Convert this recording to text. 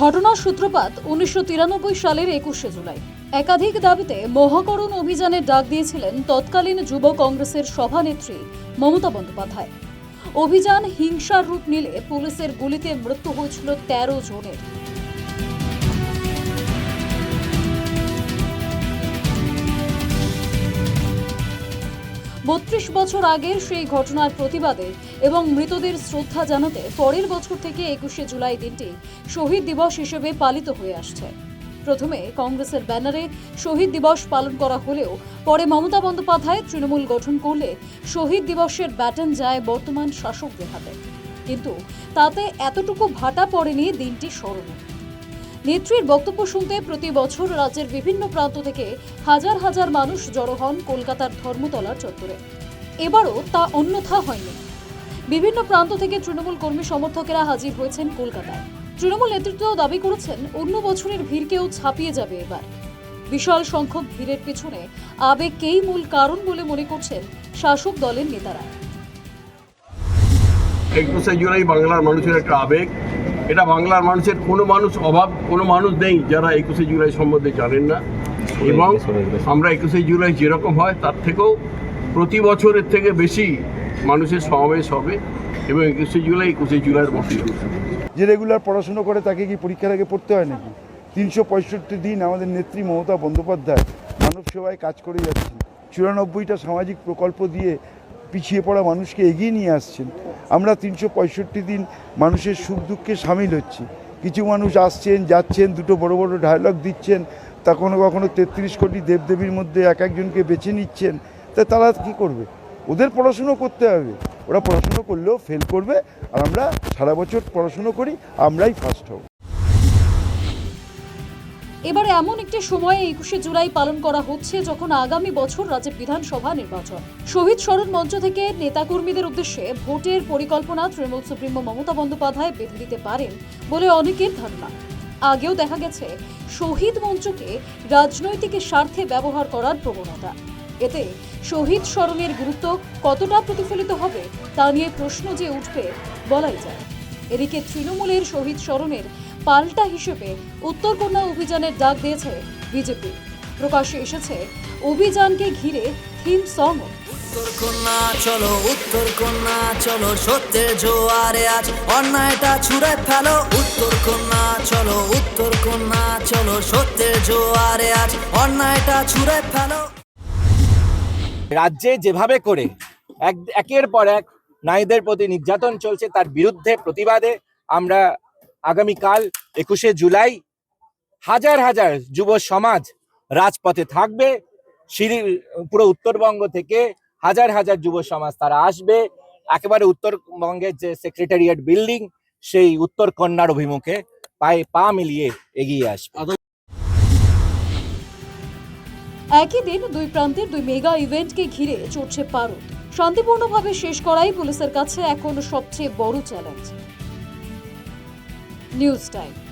ঘটনার সূত্রপাত উনিশশো তিরানব্বই সালের একুশে জুলাই। একাধিক দাবিতে মহাকরণ অভিযানের ডাক দিয়েছিলেন তৎকালীন যুব কংগ্রেসের সভানেত্রী মমতা বন্দ্যোপাধ্যায়। অভিযান হিংসার রূপ নিলে পুলিশের গুলিতে মৃত্যু হয়েছিল তেরো জনের। বত্রিশ বছর আগের সেই ঘটনার প্রতিবাদে এবং মৃতদের শ্রদ্ধা জানাতে পরের বছর থেকে একুশে জুলাই দিনটি শহীদ দিবস হিসেবে পালিত হয়ে আসছে। প্রথমে কংগ্রেসের ব্যানারে শহীদ দিবস পালন করা হলেও পরে মমতা বন্দ্যোপাধ্যায় তৃণমূল গঠন করলে শহীদ দিবসের ব্যাটন যায় বর্তমান শাসকদের হাতে। কিন্তু তাতে এতটুকু ভাটা পড়েনি দিনটি স্মরণে। নেত্রীর বক্তব্য শুনতে প্রতি বছর রাজ্যের বিভিন্ন প্রান্ত থেকে হাজার হাজার মানুষ জড়ো হন কলকাতার ধর্মতলার চত্বরে। এবারও তা অন্যথা হয়নি। বিভিন্ন প্রান্ত থেকে তৃণমূল কর্মী সমর্থকেরা হাজির হয়েছেন কলকাতায়। তৃণমূল নেতৃত্ব দাবি করেছেন, অন্য বছরের ভিড়কেও ছাপিয়ে যাবে এবার। বিশাল সংখ্যক ভিড়ের পেছনে আবেগকেই মূল কারণ বলে মনে করছেন শাসক দলের নেতারা। একুশে জুলাই বাংলার মানুষের একটা আবেগ এটা বাংলার মানুষের কোনো মানুষ অভাব কোনো মানুষ নেই যারা একুশে জুলাই সম্বন্ধে জানেন না। এবং আমরা একুশে জুলাই যেরকম হয় তার থেকেও প্রতি বছরের থেকে বেশি মানুষের সমাবেশ হবে এবং একুশে জুলাই একুশে জুলাইয়ের হবে। যে রেগুলার পড়াশুনো করে তাকে কি পরীক্ষার আগে পড়তে হয় নাকি? তিনশো পঁয়ষট্টি দিন আমাদের নেত্রী মমতা বন্দ্যোপাধ্যায় মানব সেবায় কাজ করে যাচ্ছেন। চুরানব্বইটা সামাজিক প্রকল্প দিয়ে পিছিয়ে পড়া মানুষকে এগিয়ে নিয়ে আসছেন। আমরা তিনশো পঁয়ষট্টি দিন মানুষের সুখ দুঃখে সামিল হচ্ছি। কিছু মানুষ আসছেন, যাচ্ছেন, দুটো বড় বড় ডায়লগ দিচ্ছেন, তা কোনো কখনো তেত্রিশ কোটি দেবদেবীর মধ্যে এক একজনকে বেছে নিচ্ছেন, তা তারা কি করবে? ওদের পড়াশুনো করতে হবে। ওরা পড়াশুনো করলেও ফেল করবে, আর আমরা সারা বছর পড়াশুনো করি, আমরাই ফার্স্ট হব। এবারে এমন একটি সময়ে একুশে জুলাই পালন করা হচ্ছে যখন আগামী বছর রাজ্যে বিধানসভা নির্বাচন। শহীদ স্মরণ মঞ্চ থেকে নেতাকর্মীদের উদ্দেশ্যে ভোটের পরিকল্পনা তৃণমূল সুপ্রিমো মমতা বন্দ্যোপাধ্যায় বেঁধে দিতে পারেন বলে অনেকের ধারণা। আগেও দেখা গেছে, শহীদ মঞ্চকে রাজনৈতিক স্বার্থে ব্যবহার করার প্রবণতা। এতে শহীদ স্মরণের গুরুত্ব কতটা প্রতিফলিত হবে তা নিয়ে প্রশ্ন যে উঠবে বলাই যায়। এদিকে তৃণমূলের শহীদ স্মরণের পাল্টা হিসেবে উত্তরকন্যা অভিযানের ডাক দিয়েছে বিজেপি। প্রকাশ্যে এসেছে অভিযানকে ঘিরে থিম সং। উত্তর কন্যা চলো উত্তর কন্যা চলো সত্যের জোয়ারে আজ অন্যায়টা ছুড়ে ফেলো। উত্তর কন্যা চলো উত্তর কন্যা চলো সত্যের জোয়ারে আজ অন্যায়টা ছুড়ে ফেলো। রাজ্যে যেভাবে করে এক একের পর এক নারীদের প্রতি নির্যাতন চলছে তার বিরুদ্ধে প্রতিবাদে আমরা আগামীকাল একুশে জুলাই হাজার হাজার যুব সমাজ রাজপথে থাকবে। সিঁড়ি, পুরো উত্তরবঙ্গ থেকে হাজার হাজার যুব সমাজ তারা আসবে। একেবারে উত্তরবঙ্গের যে সেক্রেটারিয়েট বিল্ডিং সেই উত্তর কন্যার অভিমুখে পায়ে পা মিলিয়ে এগিয়ে আসবে। একই দিন দুই প্রান্তের দুই মেগা ইভেন্টকে ঘিরে চড়ছে পারদ। শান্তিপূর্ণভাবে শেষ করাই পুলিশের কাছে এখন সবচেয়ে বড় চ্যালেঞ্জ নিউজ টাইম